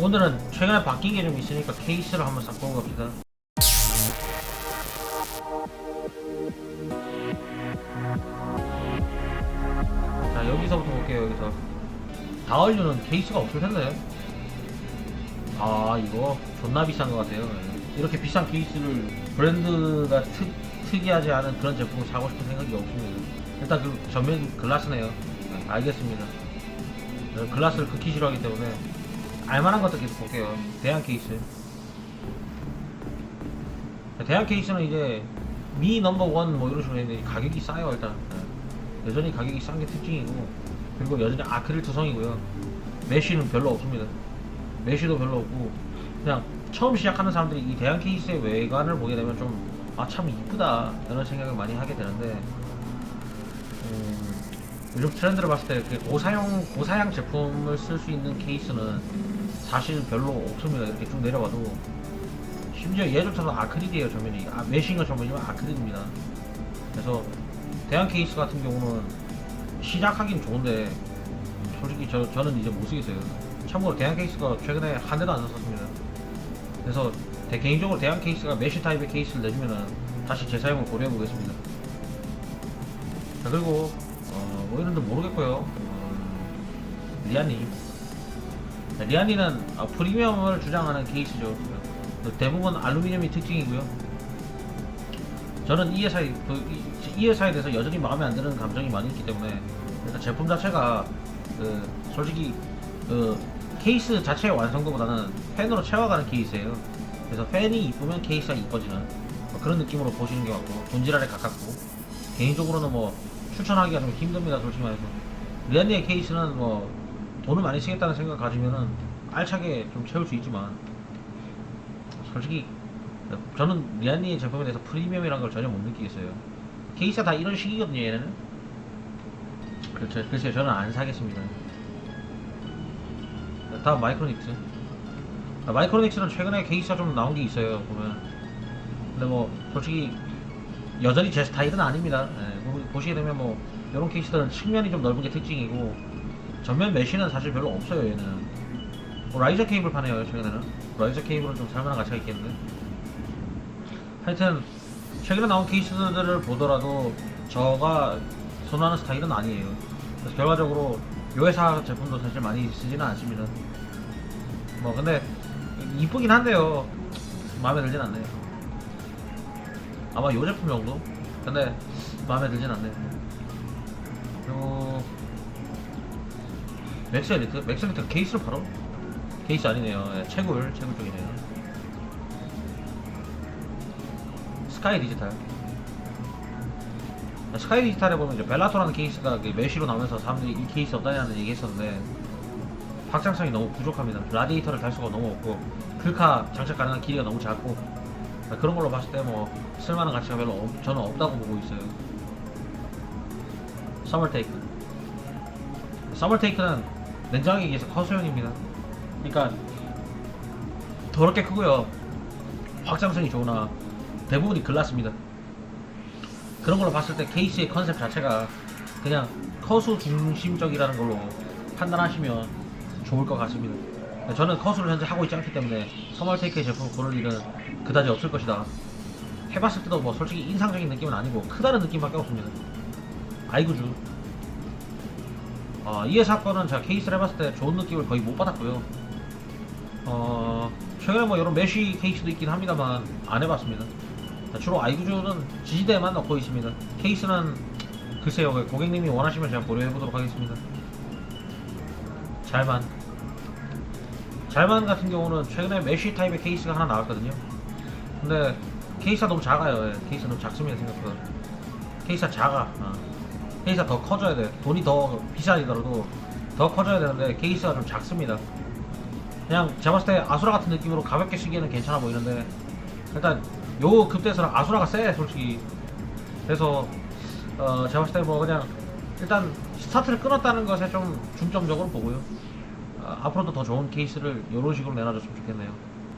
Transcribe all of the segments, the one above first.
오늘은 최근에 바뀐 게 좀 있으니까 케이스를 한번 싹 보고 갑시다. 자 여기서부터 볼게요 여기서. 다얼류는 케이스가 없을 텐데. 아 이거 존나 비싼 것 같아요. 예. 이렇게 비싼 케이스를 브랜드가 특, 특이하지 않은 그런 제품을 사고 싶은 생각이 없습니다. 일단 그 전면 글라스네요. 네, 알겠습니다. 저는 글라스를 극히 싫어하기 때문에 알만한 것들 계속 볼게요. 대한 케이스. 대한 케이스는 이제 미 넘버 원 뭐 이런 식으로 했는데 가격이 싸요 일단. 네. 여전히 가격이 싼 게 특징이고. 그리고 여전히 아크릴 투성이고요. 메쉬는 별로 없습니다. 메쉬도 별로 없고. 그냥 처음 시작하는 사람들이 이 대한 케이스의 외관을 보게 되면 좀 아 참 이쁘다. 이런 생각을 많이 하게 되는데. 음, 요즘 트렌드를 봤을 때 고사용 고사양 제품을 쓸 수 있는 케이스는 사실 별로 없습니다 이렇게 쭉 내려봐도 심지어 얘조차도 아크릴이에요 전면이. 아, 메쉬가 전면이면 아크릴입니다. 그래서 대한 케이스 같은 경우는 시작하긴 좋은데 솔직히 저, 저는 이제 못 쓰겠어요. 참고로 대한 케이스가 최근에 한 대도 안 썼습니다. 그래서 대- 개인적으로 대한 케이스가 메쉬 타입의 케이스를 내주면은 다시 재사용을 고려해 보겠습니다. 자 그리고 어, 뭐 이런데 모르겠고요. 어, 리안니 자, 리안니는 아, 프리미엄을 주장하는 케이스죠. 대부분 알루미늄이 특징이고요. 저는 이 회사에 그, 회사에 대해서 여전히 마음에 안 드는 감정이 많이 있기 때문에 일단 제품 자체가 그 솔직히 그 케이스 자체의 완성도보다는 팬으로 채워가는 케이스예요. 그래서 팬이 이쁘면 케이스가 이뻐지는 뭐 그런 느낌으로 보시는 게 맞고 본질알에 가깝고 개인적으로는 뭐 추천하기가 좀 힘듭니다 솔직히 말해서. 리안니의 케이스는 뭐 돈을 많이 쓰겠다는 생각 가지면은 알차게 좀 채울 수 있지만 솔직히 저는 리안니의 제품에 대해서 프리미엄이라는 걸 전혀 못 느끼겠어요. 케이스가 다 이런 식이거든요, 얘네는. 그렇죠. 글쎄요, 저는 안 사겠습니다. 다음 마이크로닉스. 아, 마이크로닉스는 최근에 케이스가 좀 나온 게 있어요, 보면. 근데 뭐, 솔직히, 여전히 제 스타일은 아닙니다. 예, 보- 보시게 되면 뭐, 이런 케이스들은 측면이 좀 넓은 게 특징이고, 전면 메쉬는 사실 별로 없어요, 얘는. 뭐 라이저 케이블 파네요, 최근에는. 라이저 케이블은 좀 살만한 가치가 있겠는데. 하여튼 최근에 나온 케이스들을 보더라도 저가 선호하는 스타일은 아니에요. 그래서 결과적으로 요 회사 제품도 사실 많이 쓰지는 않습니다. 뭐 근데 이쁘긴 한데요. 마음에 들진 않네요. 아마 요 제품 정도? 근데 마음에 들진 않네요. 맥스 엘리트? 맥스 엘리트 케이스를 팔어? 케이스 아니네요. 예, 채굴, 채굴 쪽이네요. 스카이 디지털. 스카이 디지털에 보면 이제 벨라토라는 케이스가 그 메쉬로 나오면서 사람들이 이 케이스 없다냐는 얘기 했었는데 확장성이 너무 부족합니다. 라디에이터를 달 수가 너무 없고 글카 장착 가능한 길이가 너무 작고 그런 걸로 봤을 때 뭐 쓸만한 가치가 별로 없, 저는 없다고 보고 있어요. 서멀테이크. 서멀테이크는 냉정하게 얘기해서 커소형입니다. 그러니까 더럽게 크고요. 확장성이 좋으나 대부분이 글라스입니다. 그런 걸로 봤을 때 케이스의 컨셉 자체가 그냥 커수 중심적이라는 걸로 판단하시면 좋을 것 같습니다. 저는 커수를 현재 하고 있지 않기 때문에 서멀테이크의 제품을 고를 일은 그다지 없을 것이다. 해봤을 때도 뭐 솔직히 인상적인 느낌은 아니고 크다는 느낌밖에 없습니다. 아이구주. 어, 이 회사 거는 제가 케이스를 해봤을 때 좋은 느낌을 거의 못 받았고요. 어, 최근에 뭐 이런 메쉬 케이스도 있긴 합니다만 안 해봤습니다. 주로 아이구주는 지지대에만 넣고 있습니다. 케이스는 글쎄요 그 고객님이 원하시면 제가 고려해보도록 하겠습니다. 잘만 잘만 같은 경우는 최근에 메쉬 타입의 케이스가 하나 나왔거든요. 근데 케이스가 너무 작아요. 예, 케이스가 너무 작습니다 생각보다. 케이스가 작아. 어. 케이스가 더 커져야 돼. 돈이 더 비싸지더라도 더 커져야 되는데 케이스가 좀 작습니다. 그냥 제가 봤을 때 아수라 같은 느낌으로 가볍게 쓰기에는 괜찮아 보이는데 일단 요 급대에서는 아수라가 세 솔직히. 그래서 어 제가 봤을 때 뭐 그냥 일단 스타트를 끊었다는 것에 좀 중점적으로 보고요. 어, 앞으로도 더 좋은 케이스를 이런 식으로 내놔줬으면 좋겠네요.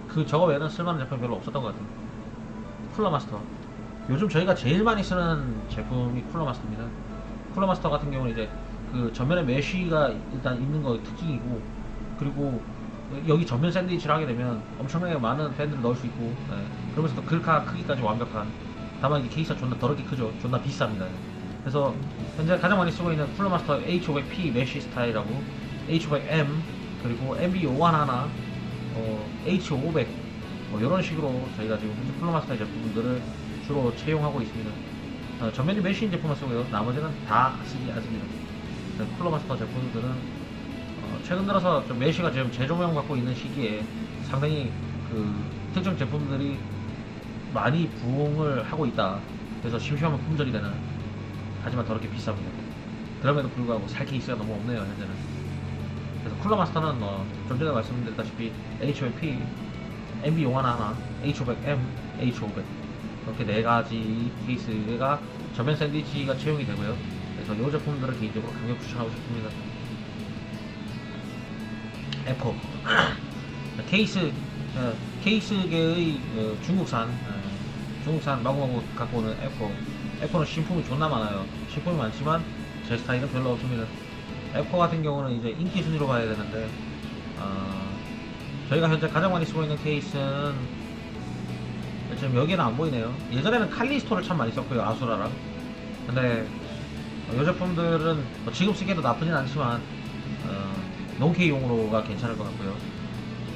그 저거 외에는 쓸만한 제품이 별로 없었던 것 같아요. 쿨러마스터. 요즘 저희가 제일 많이 쓰는 제품이 쿨러마스터입니다 쿨러마스터 같은 경우는 이제 그 전면에 메쉬가 일단 있는 거 특징이고 그리고 여기 전면 샌드위치를 하게 되면 엄청나게 많은 팬들을 넣을 수 있고 예, 그러면서 또 글카 크기까지 완벽한 다만 이 케이스가 존나 더럽게 크죠. 존나 비쌉니다. 그래서 현재 가장 많이 쓰고 있는 쿨러마스터 H500P 메쉬 스타일하고 H500M 그리고 MB5 하나 어, H500 뭐 이런 식으로 저희가 지금 현재 쿨러마스터 제품들을 주로 채용하고 있습니다 어, 전면이 메쉬인 제품을 쓰고요 나머지는 다 쓰지 않습니다 네, 쿨러마스터 제품들은 어, 최근 들어서 좀 메쉬가 지금 재조명 받고 있는 시기에 상당히 그 특정 제품들이 많이 부응을 하고 있다. 그래서 심심하면 품절이 되는 하지만 더럽게 비쌉니다. 그럼에도 불구하고 살 케이스가 너무 없네요 현재는. 그래서 쿨러 마스터는 뭐좀 전에 말씀드렸다시피 H500P, MB 용하나 하나, H500M, H500 이렇게 네 가지 케이스가 전면 샌드위치가 채용이 되고요. 그래서 이 제품들을 개인적으로 강력 추천하고 싶습니다. 에코 케이스 어, 케이스계의 어, 중국산 어, 중국산 마구마구 갖고 오는 에코 에코는 신품이 존나 많아요 신품이 많지만 제 스타일은 별로 없습니다 에코 같은 경우는 이제 인기 순위로 봐야 되는데 어, 저희가 현재 가장 많이 쓰고 있는 케이스는 지금 여기는 안 보이네요 예전에는 칼리스토를 참 많이 썼고요 아수라랑 근데 어, 이 제품들은 뭐 지금 쓰기에도 나쁘진 않지만 어, 농케이용으로가 괜찮을 것 같고요.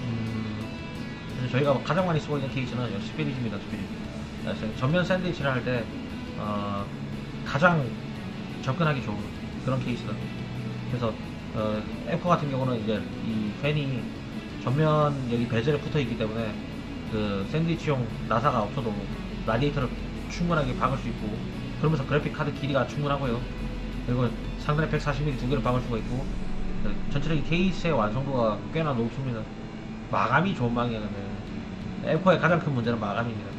음, 저희가 가장 많이 쓰고 있는 케이스는 역시 스피릿입니다. 스피릿. 전면 샌드위치를 할때 어, 가장 접근하기 좋은 그런 케이스다. 그래서 어, 에코 같은 경우는 이제 이 팬이 전면 여기 베젤에 붙어 있기 때문에 그 샌드위치용 나사가 없어도 라디에이터를 충분하게 박을 수 있고 그러면서 그래픽 카드 길이가 충분하고요. 그리고 상단에 140mm 두 개를 박을 수가 있고 네, 전체적인 케이스의 완성도가 꽤나 높습니다. 마감이 좋은 방이에요. 네. 에코의 가장 큰 문제는 마감입니다.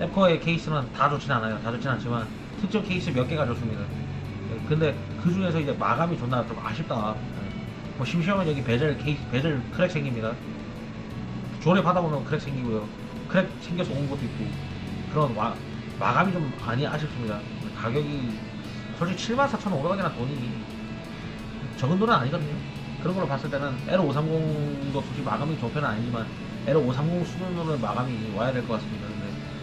에코의 케이스는 다 좋진 않아요. 다 좋진 않지만 특정 케이스 몇 개가 좋습니다. 네, 근데 그 중에서 이제 마감이 존나 좀 아쉽다. 네. 뭐 심심하면 여기 베젤 케이스 베젤 크랙 생깁니다. 조립하다 보면 크랙 생기고요. 크랙 생겨서 온 것도 있고 그런 와- 마감이 좀 많이 아쉽습니다. 가격이 솔직히 74,500원이나 돈이 적은 돈은 아니거든요. 그런 걸로 봤을 때는 L530도 솔직히 마감이 좋은 편은 아니지만 L530 수준으로 마감이 와야 될 것 같습니다.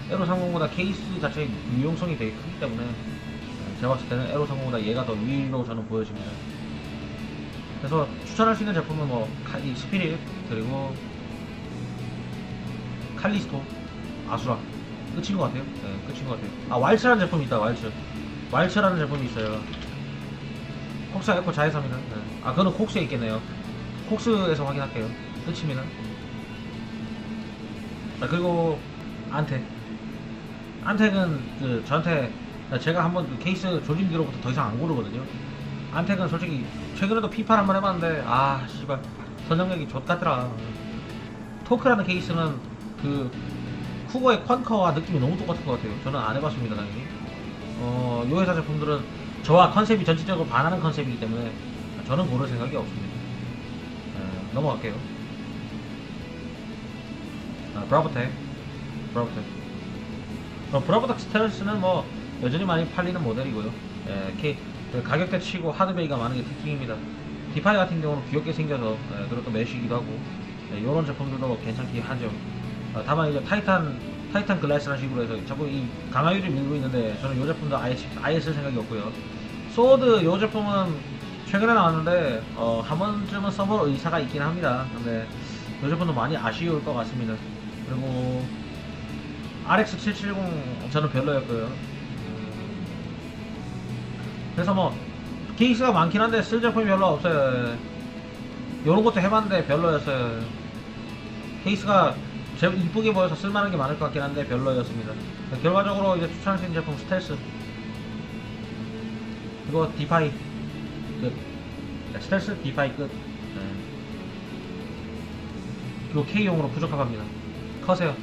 근데 L530보다 케이스 자체의 유용성이 되게 크기 때문에 어, 제가 봤을 때는 L530보다 얘가 더 위로 저는 보여집니다. 그래서 추천할 수 있는 제품은 뭐 스피릿 그리고 칼리스토, 아수라 끝인 것 같아요. 네, 끝인 것 같아요. 아 왈츠라는 제품이 있다. 왈츠. 왈츠라는 제품이 있어요. 콕스 에코 자회사입니다. 네. 아 그거는 콕스에 있겠네요. 콕스에서 확인할게요. 끝입니다. 아, 그리고 안텍. 안텍은 그 저한테 제가 한번 그 케이스 조짐 뒤로부터 더 이상 안 고르거든요. 안텍은 솔직히 최근에도 피파를 한번 해봤는데 아 씨발 선정력이 좆같더라. 토크라는 케이스는 그 쿠거의 퀀커와 느낌이 너무 똑같은 것 같아요. 저는 안 해봤습니다, 당연히. 어, 요 회사 제품들은 저와 컨셉이 전체적으로 반하는 컨셉이기 때문에 저는 고를 생각이 없습니다. 어, 넘어갈게요. 아, 브라보텍. 브라보텍. 어, 브라보텍 스텔스는 뭐 여전히 많이 팔리는 모델이고요. 예, 이렇게 그 가격대 치고 하드베이가 많은 게 특징입니다. 디파이 같은 경우는 귀엽게 생겨서 예, 그리고 또 메쉬기도 하고 이런 제품들도 괜찮긴 하죠. 어, 다만 이제 타이탄 타이탄 글라스라는 식으로 해서 자꾸 이 강화유를 밀고 있는데 저는 이 제품도 아예 치- 아예 쓸 생각이 없고요. 소드 이 제품은 최근에 나왔는데 어, 한 번쯤은 써볼 의사가 있긴 합니다. 근데 이 제품도 많이 아쉬울 것 같습니다. 그리고 RX770 저는 별로였고요. 음, 그래서 뭐 케이스가 많긴 한데 쓸 제품이 별로 없어요. 이런 것도 해봤는데 별로였어요. 케이스가 제 이쁘게 보여서 쓸만한 게 많을 것 같긴 한데 별로였습니다. 결과적으로 이제 추천할 수 있는 제품 스텔스 그리고 디파이 끝. 네, 스텔스 디파이 끝. 네. 그리고 K용으로 부족합니다. 커세요.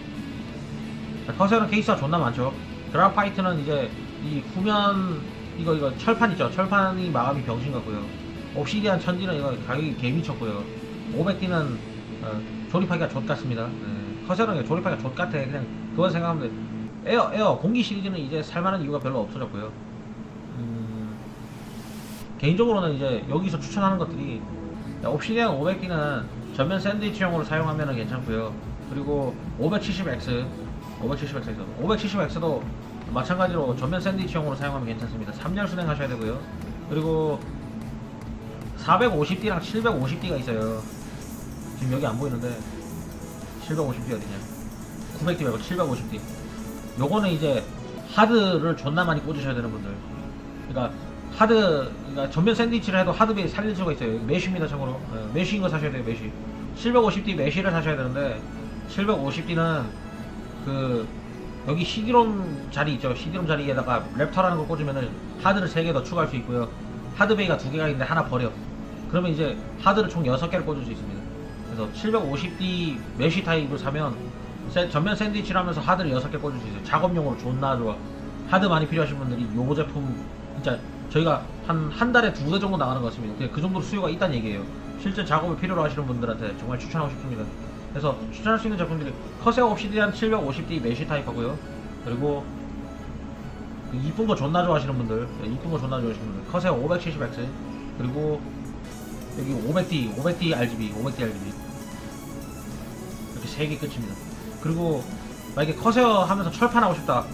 자, 커세어는 케이스가 존나 많죠. 그라파이트는 이제 이 후면 이거 이거 철판 있죠. 철판이 마감이 병신 같고요. 옵시디안 천지는 이거 가격이 개 미쳤고요. 500D는 어, 조립하기가 좆 같습니다. 네. 커세어는 조립하기가 좆 같아. 그냥 그건 생각하면 돼. 에어 에어 공기 시리즈는 이제 살만한 이유가 별로 없어졌고요. 음, 개인적으로는 이제 여기서 추천하는 것들이 옵시디안 500D는 전면 샌드위치용으로 사용하면 괜찮고요. 그리고 570X, 570X에서 570X도 마찬가지로 전면 샌드위치용으로 사용하면 괜찮습니다. 3열 순행하셔야 되고요. 그리고 450D랑 750D가 있어요. 지금 여기 안 보이는데 750D 어디냐? 900D 말고 750D. 요거는 이제 하드를 존나 많이 꽂으셔야 되는 분들. 그러니까 하드, 그러니까 전면 샌드위치를 해도 하드베이 살릴 수가 있어요. 메쉬입니다, 참고로. 예, 메쉬인 거 사셔야 돼요, 메쉬. 750D 메쉬를 사셔야 되는데 750D는 그 여기 CD롬 자리 있죠. CD롬 자리에다가 랩터라는 걸 꽂으면은 하드를 3개 더 추가할 수 있고요. 하드베이가 2개가 있는데 하나 버려. 그러면 이제 하드를 총 6개를 꽂을 수 있습니다. 그래서 750D 메쉬 타입을 사면 세- 전면 샌드위치를 하면서 하드를 6개 꽂을 수 있어요. 작업용으로 존나 좋아. 하드 많이 필요하신 분들이 요 제품 진짜 저희가 한 한 달에 두 대 정도 나가는 것 같습니다. 그 정도로 수요가 있다는 얘기예요. 실제 작업을 필요로 하시는 분들한테 정말 추천하고 싶습니다. 그래서 추천할 수 있는 제품들이 커세어 옵시디안 750D 메쉬 타입 하고요. 그리고 그 이쁜 거 존나 좋아하시는 분들, 네, 이쁜 거 존나 좋아하시는 분들, 커세어 570X 그리고 여기 500D, 500D RGB, 500D RGB 이렇게 세 개 끝입니다. 그리고 만약에 커세어 하면서 철판 하고 싶다.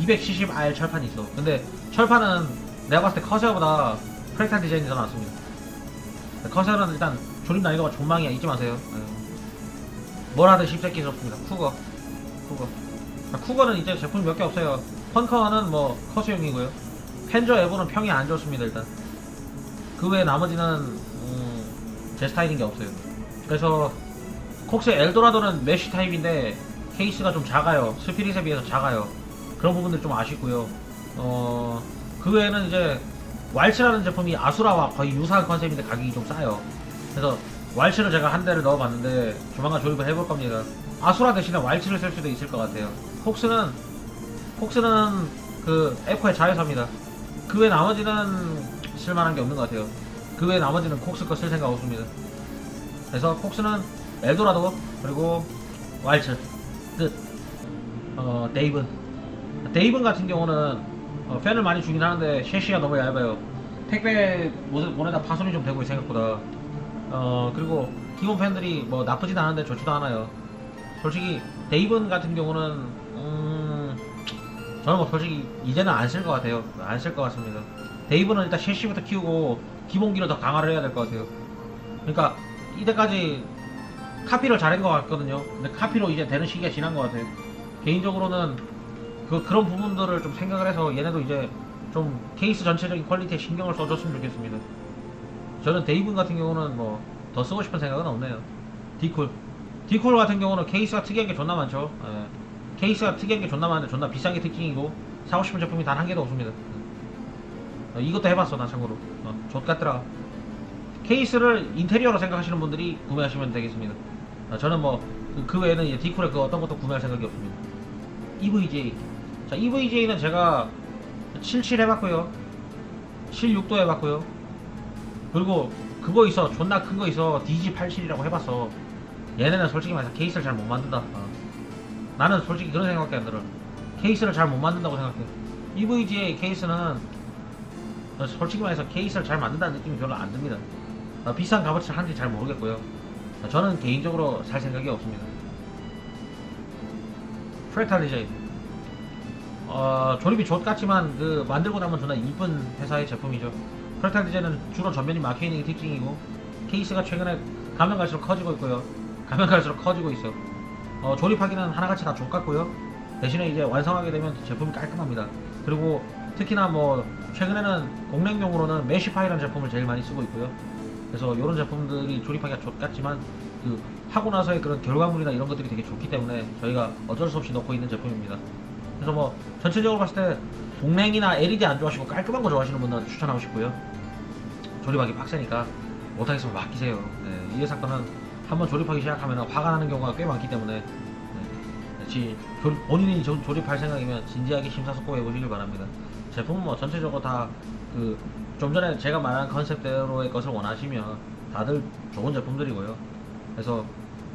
270R 철판이 있어. 근데 철판은 내가 봤을 때 커세어보다 프렉탈 디자인이 더 낫습니다. 커세어는 일단 조립 난이도가 존망이야. 잊지 마세요. 네. 뭘 하든 십새끼스럽습니다. 쿠거. 쿠거. 아, 쿠거는 이제 제품이 몇 개 없어요. 펀커는 뭐 커스용이고요. 펜저 에버는 평이 안 좋습니다. 일단. 그 외에 나머지는 음, 제 스타일인 게 없어요. 그래서 콕스 엘도라도는 메쉬 타입인데 케이스가 좀 작아요. 스피릿에 비해서 작아요. 그런 부분들 좀 아쉽고요. 어, 그 외에는 이제 왈츠라는 제품이 아수라와 거의 유사한 컨셉인데 가격이 좀 싸요. 그래서 왈츠를 제가 한 대를 넣어봤는데 조만간 조립을 해볼 겁니다. 아수라 대신에 왈츠를 쓸 수도 있을 것 같아요. 콕스는 콕스는 그 에코의 자회사입니다. 그 외 나머지는 쓸만한 게 없는 것 같아요. 그 외 나머지는 콕스 거 쓸 생각 없습니다. 그래서 콕스는 엘도라도 그리고 왈츠 끝. 어 데이븐 데이븐 같은 경우는 어, 팬을 많이 주긴 하는데 셰시가 너무 얇아요. 택배 모습 보내다 파손이 좀 되고 생각보다. 어 그리고 기본 팬들이 뭐 나쁘진 않은데 좋지도 않아요. 솔직히 데이븐 같은 경우는 음 저는 뭐 솔직히 이제는 안 쓸 것 같아요. 안 쓸 것 같습니다. 데이브는 일단 셰시부터 키우고 기본기를 더 강화를 해야 될 것 같아요. 그러니까 이때까지 카피를 잘한 것 같거든요. 근데 카피로 이제 되는 시기가 지난 것 같아요. 개인적으로는 그 그런 부분들을 좀 생각을 해서 얘네도 이제 좀 케이스 전체적인 퀄리티에 신경을 써줬으면 좋겠습니다. 저는 데이븐 같은 경우는 뭐 더 쓰고 싶은 생각은 없네요. 디쿨. 디쿨 같은 경우는 케이스가 특이한 게 존나 많죠. 예. 케이스가 특이한 게 존나 많은데 존나 비싼 게 특징이고 사고 싶은 제품이 단 한 개도 없습니다. 어, 이것도 해봤어 나 참고로. 어, 좆같더라. 케이스를 인테리어로 생각하시는 분들이 구매하시면 되겠습니다. 어, 저는 뭐그 외에는 디쿨의 그 어떤 것도 구매할 생각이 없습니다. EVJ. 자 EVJ는 제가 77 해봤고요. 76도 해봤고요. 그리고 그거 있어 존나 큰 거 있어 DG87이라고 해봤어. 얘네는 솔직히 말해서 케이스를 잘 못 만든다. 어. 나는 솔직히 그런 생각밖에 안 들어. 케이스를 잘 못 만든다고 생각해. EVGA 케이스는 어, 솔직히 말해서 케이스를 잘 만든다는 느낌이 별로 안 듭니다. 어, 비싼 값어치를 하는지 잘 모르겠고요. 어, 저는 개인적으로 살 생각이 없습니다. 프렉탈 디자인. 어, 조립이 좋같지만 그 만들고 나면 존나 이쁜 회사의 제품이죠. 프렉탈 디자인은 주로 전면이 게 특징이고 케이스가 최근에 가면 갈수록 커지고 있고요. 가면 갈수록 커지고 있어. 어, 조립하기는 하나같이 다 족같고요. 대신에 이제 완성하게 되면 제품이 깔끔합니다. 그리고 특히나 뭐 최근에는 공랭용으로는 메시파이라는 제품을 제일 많이 쓰고 있고요. 그래서 이런 제품들이 조립하기가 좋같지만 그 하고 나서의 그런 결과물이나 이런 것들이 되게 좋기 때문에 저희가 어쩔 수 없이 넣고 있는 제품입니다. 그래서 뭐 전체적으로 봤을 때 공랭이나 LED 안 좋아하시고 깔끔한 거 좋아하시는 분들한테 추천하고 싶고요. 조립하기 빡세니까 못하겠으면 맡기세요. 네, 이 거는 한번 조립하기 시작하면 화가 나는 경우가 꽤 많기 때문에 네, 지, 조, 본인이 조, 조립할 생각이면 진지하게 심사숙고해 보시길 바랍니다. 제품은 뭐 전체적으로 다 그 좀 전에 제가 말한 컨셉대로의 것을 원하시면 다들 좋은 제품들이고요. 그래서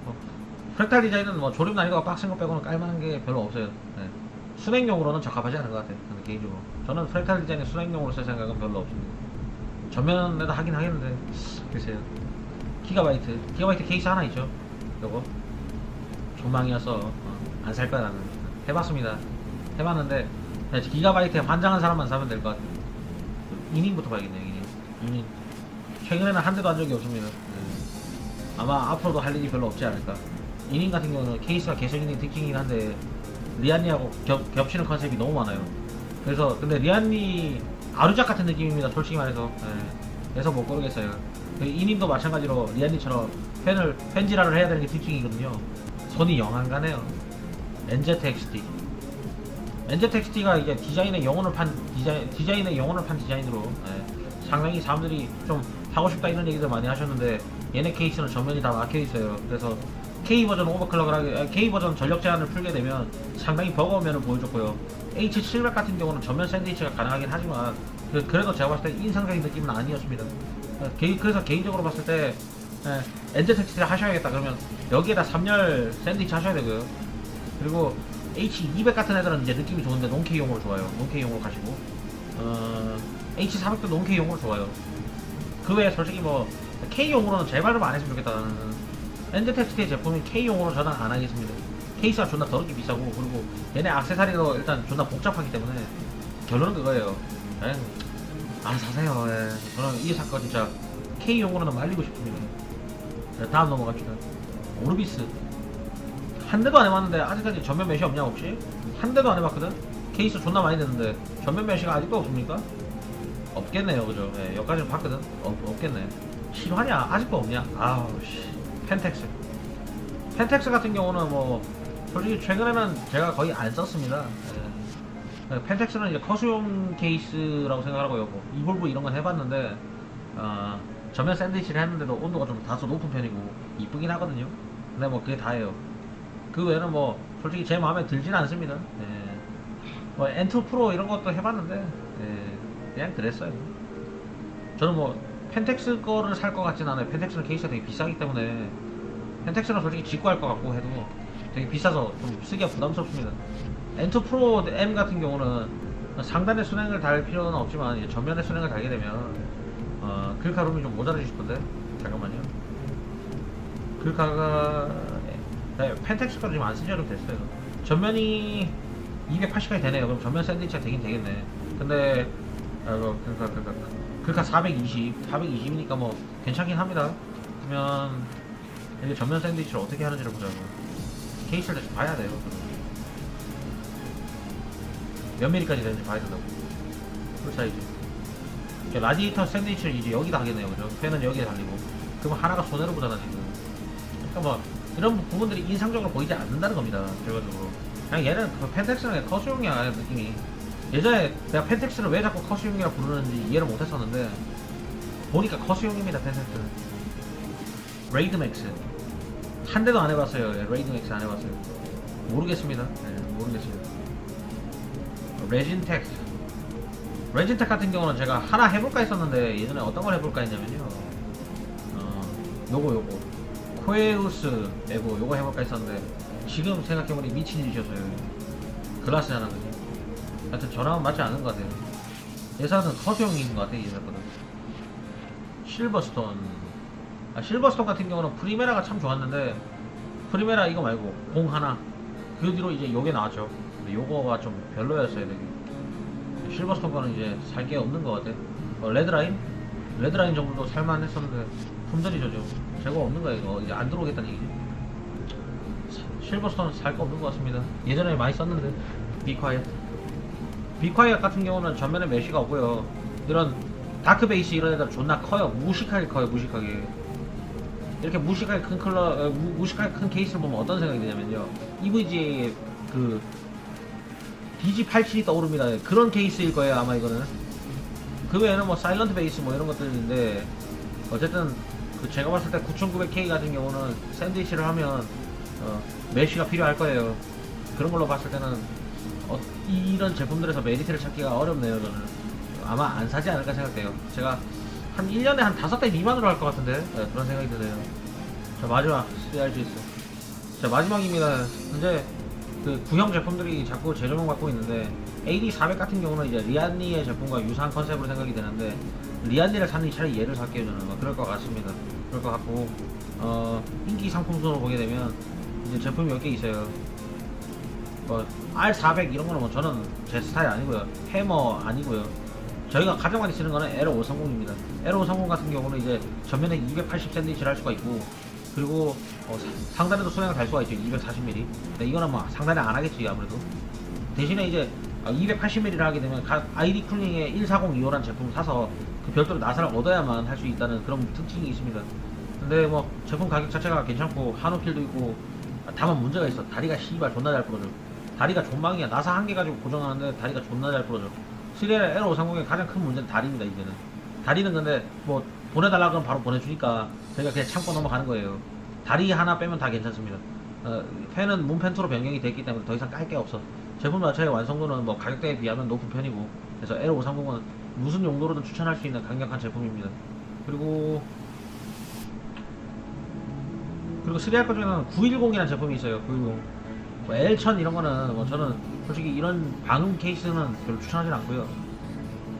뭐 프렉탈 디자인은 뭐 조립 난이도가 빡센 거 빼고는 깔만한 게 별로 없어요. 네. 순행용으로는 적합하지 않은 것 같아요. 개인적으로. 저는 프렉탈 디자인이 순행용으로 쓸 생각은 별로 없습니다. 전면에다 하긴 하겠는데 글쎄요. 기가바이트 기가바이트 케이스 하나 있죠 요거 조망이어서 어, 안살 거야 나는 해봤습니다 해봤는데 그냥 기가바이트에 환장한 사람만 사면 될 것 같아요 이닝부터 봐야겠네요 이닝. 이닝. 최근에는 한 대도 한 적이 없습니다. 네. 아마 앞으로도 할 일이 별로 없지 않을까. 이닝 같은 경우는 케이스가 개성 있는 특징이긴 한데 리안니하고 겹, 겹치는 컨셉이 너무 많아요. 그래서 근데 리안니 아루작 같은 느낌입니다 솔직히 말해서. 예. 그래서 못 고르겠어요. 그 이님도 마찬가지로 리안니처럼 팬을 팬지라를 해야 되는 게 특징이거든요. 손이 영안 가네요 NZXT NZXT가 이제 디자인의 영혼을 판 디자인, 디자인의 영혼을 판 디자인으로 예. 상당히 사람들이 좀 하고 싶다 이런 얘기들 많이 하셨는데 얘네 케이스는 전면이 다 막혀 있어요 그래서 K 버전 오버클럭을 하게 아, K 버전 전력 제한을 풀게 되면 상당히 버거운 면을 보여줬고요. H700 같은 경우는 전면 샌드위치가 가능하긴 하지만 그, 래도 제가 봤을 때 인상적인 느낌은 아니었습니다. 어, 개- 그래서 개인적으로 봤을 때 엔제텍스를 하셔야겠다 그러면 여기에다 3열 샌드위치 하셔야 되고요. 그리고 H200 같은 애들은 이제 느낌이 좋은데 논케이용으로 좋아요. 논케이용으로 가시고. 어, H400도 논케이용으로 좋아요. 그 외에 솔직히 뭐 K용으로는 제발 좀 안 했으면 좋겠다 나는 엔드 텍스트의 제품이 K용으로 저는 안 하겠습니다. 케이스가 존나 더럽게 비싸고 그리고 얘네 악세사리도 일단 존나 복잡하기 때문에 결론은 그거예요. 그냥 안 사세요. 예. 저는 이 사건 진짜 K용으로는 말리고 싶습니다. 자, 다음 넘어갑시다. 오르비스 한 대도 안 해봤는데 아직까지 전면 메시 없냐 혹시? 한 대도 안 해봤거든? 케이스 존나 많이 됐는데 전면 메시가 아직도 없습니까? 없겠네요 그죠? 예, 여기까지는 봤거든. 없, 없겠네. 실화냐? 아직도 없냐? 아우 씨. 펜텍스. 펜텍스 같은 경우는 뭐 솔직히 최근에는 제가 거의 안 썼습니다. 예. 예, 펜텍스는 이제 커수용 케이스라고 생각하고요. 뭐 이볼브 이런 건 해봤는데 어, 전면 샌드위치를 했는데도 온도가 좀 다소 높은 편이고 이쁘긴 하거든요. 근데 뭐 그게 다예요 그 외에는 뭐 솔직히 제 마음에 들진 않습니다 예. 뭐 N2 프로 이런 것도 해봤는데 예, 그냥 그랬어요. 저는 뭐 펜텍스 거를 살 것 같진 않아요. 펜텍스는 케이스가 되게 비싸기 때문에 펜텍스는 솔직히 직구할 것 같고 해도 되게 비싸서 좀 쓰기가 부담스럽습니다. N2 프로 M 같은 경우는 상단에 순행을 달 필요는 없지만 전면에 순행을 달게 되면 어, 글카룸이 좀 모자라질 건데 잠깐만요. 글카가 네, 펜텍스 거를 지금 안좀 됐어요. 전면이 280까지 되네요. 그럼 전면 샌드위치가 되긴 되겠네. 근데 아이고 그러니까 그러니까 그러니까 420, 420이니까 뭐 괜찮긴 합니다. 그러면 이게 전면 샌드위치를 어떻게 하는지를 보자고. 케이스를 다시 봐야 돼요. 몇 미리까지 되는지 봐야 된다고. 이제. 이제 라디에이터 샌드위치를 이제 여기다 하겠네요, 그죠? 팬은 여기에 달리고. 그러면 하나가 손해를 보잖아 지금. 그러니까 뭐 이런 부분들이 인상적으로 보이지 않는다는 겁니다, 결과적으로. 그냥 얘는 그 펜텍스는 커스용이야 느낌이. 예전에 내가 펜텍스를 왜 자꾸 커스용이라 부르는지 이해를 못했었는데 보니까 커스용입니다 펜텍스는 레이드맥스 한 대도 안 해봤어요. 예, 레이드맥스 안 해봤어요. 모르겠습니다. 예, 모르겠습니다. 레진텍 레진텍 같은 경우는 제가 하나 해볼까 했었는데 예전에 어떤 걸 해볼까 했냐면요. 어, 요거 요거 코에우스 에고 요거 해볼까 했었는데 지금 생각해보니 미친 짓이었어요. 글라스잖아 그지 하여튼 저랑은 맞지 않은 것 같아요. 예산은 커스용인 것 같아 이 사건은. 실버스톤. 아 실버스톤 같은 경우는 프리메라가 참 좋았는데 프리메라 이거 말고 공 하나. 그 뒤로 이제 요게 나왔죠. 근데 요거가 좀 별로였어요 되게. 실버스톤 거는 이제 살 게 없는 것 같아. 어, 레드라인? 레드라인 정도도 살만 했었는데 품절이 저죠. 재고 없는 거야 이거. 이제 안 들어오겠다는 얘기지 실버스톤 살거 없는 것 같습니다. 예전에 많이 썼는데 비콰이어 비콰이어 같은 경우는 전면에 메쉬가 없고요. 이런 다크 베이스 이런 애들 존나 커요. 무식하게 커요 무식하게. 이렇게 무식하게 큰 컬러 어, 무, 무식하게 큰 케이스를 보면 어떤 생각이 드냐면요. EVGA의 그 DG87이 떠오릅니다. 그런 케이스일 거예요 아마 이거는. 그 외에는 뭐 사일런트 베이스 뭐 이런 것들인데 어쨌든 그 제가 봤을 때 9900K 같은 경우는 샌드위치를 하면 어, 메쉬가 필요할 거예요. 그런 걸로 봤을 때는 어, 이런 제품들에서 메리트를 찾기가 어렵네요 저는. 아마 안 사지 않을까 생각돼요. 제가 한 1년에 한 5대 미만으로 할 것 같은데? 네, 그런 생각이 드네요. 자 마지막 CRGS 자 마지막입니다. 현재 그 구형 제품들이 자꾸 재조명 받고 있는데 AD400 같은 경우는 이제 리안니의 제품과 유사한 컨셉으로 생각이 되는데 리안니를 사는 차라리 얘를 살게요 저는. 뭐 그럴 것 같습니다 그럴 것 같고 어 인기 상품 순으로 보게 되면 이제 제품이 몇 개 있어요. 뭐 R400 이런 거는 뭐 저는 제 스타일 아니고요. 해머 아니고요. 저희가 가장 많이 쓰는 거는 L530입니다. L530 같은 경우는 이제 전면에 280 샌드위치를 할 수가 있고 그리고 어, 사- 상단에도 소량을 달 수가 있죠. 240mm. 근데 이거는 뭐 상단에 안 하겠지 아무래도. 대신에 이제 280mm를 하게 되면 각 아이디 쿨링의 14025라는 제품을 사서 그 별도로 나사를 얻어야만 할 수 있다는 그런 특징이 있습니다. 근데 뭐 제품 가격 자체가 괜찮고 한우킬도 있고 다만 문제가 있어. 다리가 씨발 존나 잘 부러져. 다리가 존망이야. 나사 한 개 가지고 고정하는데 다리가 존나 잘 부러져. 시리얼 L530의 가장 큰 문제는 다리입니다, 이제는. 다리는 근데 뭐 보내달라 그러면 바로 보내주니까 저희가 그냥 참고 넘어가는 거예요. 다리 하나 빼면 다 괜찮습니다. 어, 펜은 문펜트로 변경이 됐기 때문에 더 이상 깔 게 없어. 제품 자체의 완성도는 뭐 가격대에 비하면 높은 편이고 그래서 L530은 무슨 용도로든 추천할 수 있는 강력한 제품입니다. 그리고 그리고 시리얼 것 중에는 910이라는 제품이 있어요. 910. 뭐 L1000 이런 거는 뭐 저는 솔직히 이런 방음 케이스는 별로 추천하진 않고요.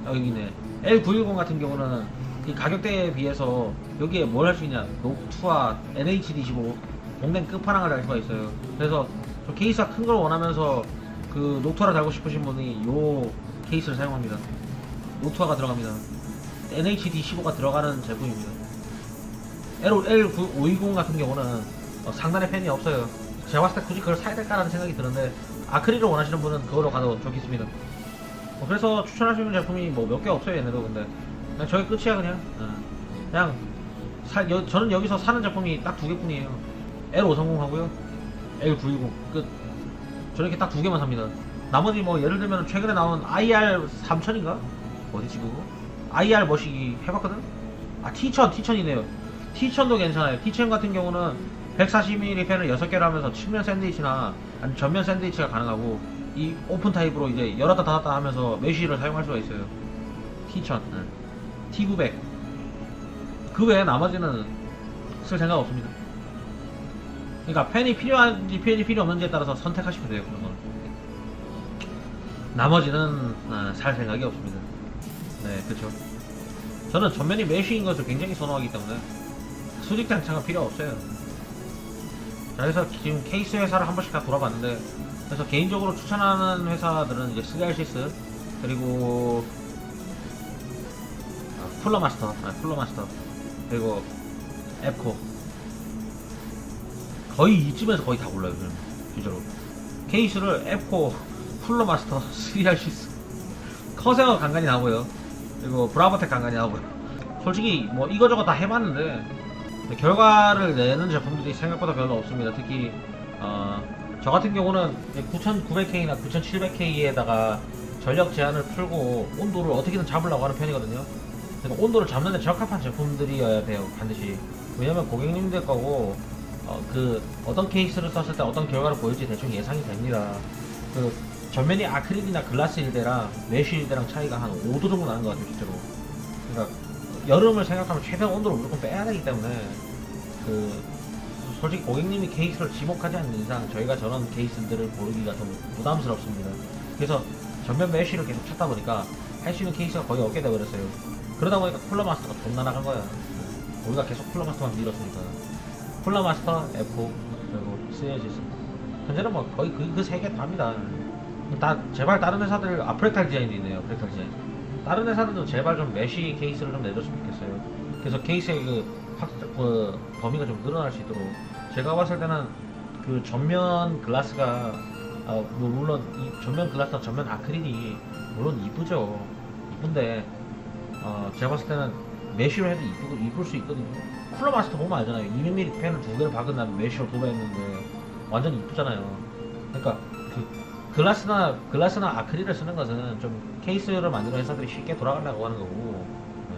아, 여기 있네. L910 같은 경우는 이 가격대에 비해서 여기에 뭘 할 수 있냐. 녹투와 NHD15 공랭 끝판왕을 달 수가 있어요. 그래서 저 케이스가 큰 걸 원하면서 그 노트화를 달고 싶으신 분이 요 케이스를 사용합니다. 노트화가 들어갑니다. NHD15가 들어가는 제품입니다. L, L520 같은 경우는 어, 상단에 펜이 없어요. 제가 봤을 때 굳이 그걸 사야 될까라는 생각이 드는데 아크릴을 원하시는 분은 그걸로 가도 좋겠습니다. 어, 그래서 있는 제품이 뭐 몇 개 없어요 얘네도 근데 그냥 저게 끝이야 그냥 어. 그냥 사, 여, 저는 여기서 사는 제품이 딱 두 개뿐이에요 L530 하고요 L910 끝 저는 이렇게 딱 두 개만 삽니다. 나머지 뭐 예를 들면 최근에 나온 IR 3000인가? 어디지 그거? IR 머시기 해봤거든? 아 T1000 T1000이네요. T1000도 괜찮아요. T1000 같은 경우는 140mm 펜을 6개를 하면서 측면 샌드위치나 아니 전면 샌드위치가 가능하고 이 오픈 타입으로 이제 열었다 닫았다 하면서 메쉬를 사용할 수가 있어요. T1000 T900 그 외에 나머지는 쓸 생각 없습니다 그러니까 펜이 필요한지 펜이 필요 없는지에 따라서 선택하시면 돼요 그런 거는 나머지는 아, 살 생각이 없습니다. 네 그쵸. 저는 전면이 메쉬인 것을 굉장히 선호하기 때문에 수직 장착은 필요 없어요. 자, 그래서 지금 케이스 회사를 한 번씩 다 돌아봤는데 그래서 개인적으로 추천하는 회사들은 이제 스리알시스 그리고 아, 쿨러 마스터 아, 쿨러 마스터 그리고 앱코 거의 이쯤에서 거의 다 골라요 그럼 진짜로 케이스를 앱코 쿨러마스터 스리알시스 커세어 간간히 나오고요 그리고 브라보텍 간간히 나오고요 솔직히 뭐 이거저거 다 해봤는데 결과를 내는 제품들이 생각보다 별로 없습니다. 특히 어, 저 같은 경우는 9900K나 9700K에다가 전력 제한을 풀고 온도를 어떻게든 잡으려고 하는 편이거든요. 그러니까 온도를 잡는데 적합한 제품들이어야 돼요. 반드시. 왜냐면 고객님들 거고 어, 그 어떤 케이스를 썼을 때 어떤 결과를 보일지 대충 예상이 됩니다. 그 전면이 아크릴이나 글라스 일대랑 메쉬 일대랑 차이가 한 5도 정도 나는 것 같아요, 실제로. 그러니까 여름을 생각하면 최대한 온도를 무조건 빼야 되기 때문에 그 솔직히 고객님이 케이스를 지목하지 않는 이상 저희가 저런 케이스들을 고르기가 좀 부담스럽습니다. 그래서 전면 메쉬를 계속 찾다 보니까 할 수 있는 케이스가 거의 없게 돼버렸어요. 그러다 보니까 쿨러 마스터가 존나 나간 거야. 우리가 계속 쿨러 마스터만 밀었으니까. 쿨러 마스터, F4, 그리고 스네지스. 현재는 뭐 거의 그세 개 답니다. 다 제발 다른 회사들 아 프렉탈 디자인도 있네요. 프렉탈 디자인. 다른 회사들도 제발 좀 메쉬 케이스를 좀 내줬으면 좋겠어요. 그래서 케이스의 그, 확, 그 범위가 좀 늘어날 수 있도록 제가 봤을 때는 그 전면 글라스가 아, 뭐 물론 이 전면 글라스나 전면 아크릴이 물론 이쁘죠. 이쁜데 어, 제가 봤을 때는 메쉬로 해도 이쁘고 이쁠 수 있거든요. 쿨러 마스터 보면 알잖아요. 200mm 펜을 두 개를 박은 다음에 메쉬로 도배했는데 완전 이쁘잖아요. 그러니까 그 글라스나 글라스나 아크릴을 쓰는 것은 좀 케이스를 만드는 회사들이 쉽게 돌아가려고 하는 거고 네.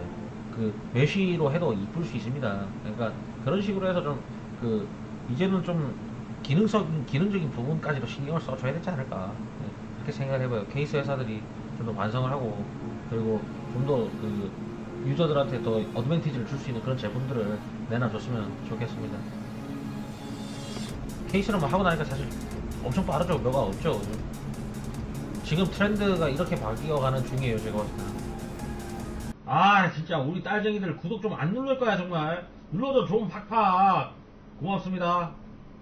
그 메쉬로 해도 이쁠 수 있습니다. 그러니까 그런 식으로 해서 좀 그 이제는 좀 기능성 기능적인 부분까지도 신경을 써줘야 되지 않을까 네. 그렇게 생각을 해봐요. 케이스 회사들이 좀더 완성을 하고 그리고 좀더그 유저들한테 더 어드밴티지를 줄 수 있는 그런 제품들을 내놔줬으면 좋겠습니다. 케이스를 뭐 하고 나니까 사실 엄청 빠르죠. 뭐가 없죠. 지금 트렌드가 이렇게 바뀌어가는 중이에요. 제가 봤을 때. 아 진짜 우리 딸쟁이들 구독 좀안 누를 거야 정말. 눌러줘 좀 팍팍 고맙습니다